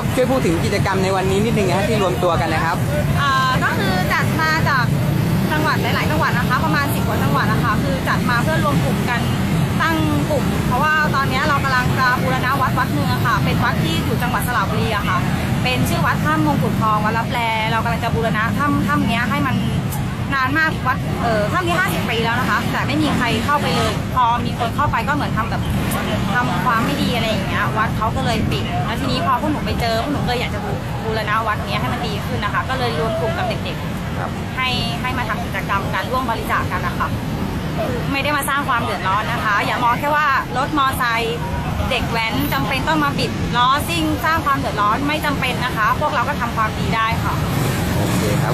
ครับช่วยพูดถึงกิจกรรมในวันนี้นิดนึงนะฮะที่รวมตัวกันนะครับอ่าก็คือจัดมาจากจังหวัดหลาย ๆ จังหวัดนะคะ ประมาณ10กว่าจังหวัดนะคะ คือจัดมาเพื่อรวมกลุ่มกันตั้งกลุ่ม เพราะว่าตอนนี้เรากำลังจะบูรณะวัดวัดหนึ่งอค่ะ เป็นวัดที่อยู่จังหวัดสระบุรีอะค่ะ เป็นชื่อวัดถ้ำมงกุฎทองวัดรับแลเรากำลังจะบูรณะถ้ำถ้ำเนี้ยให้มัน นานมากวัดเอ่อถ้ำนี้50ปีแล้วนะคะ แต่ไม่มีใครเข้าไปเลย พอมีคนเข้าไปก็เหมือนทำแบบทำความไม่ดีอะไรอย่างเงี้ยวัดเขาก็เลยปิดแล้วทีนี้พอพวกหนูไปเจอพวกหนูก็เลยอยากจะบูรณะวัดเนี้ยให้มันดีขึ้นนะคะ ก็เลยรวมกลุ่มกับเด็กๆครับให้ให้มาทำกิจกรรมการร่วมบริจาคกันนะคะคือไม่ได้มาสร้างความเดือดร้อนนะคะ อย่ามองแค่ว่ารถมอไซค์เด็กแว้นจำเป็นต้องมาบิดล้อซิ่งสร้างความเดือดร้อนไม่จำเป็นนะคะ พวกเราก็ทำความดีได้ค่ะโอเคครับ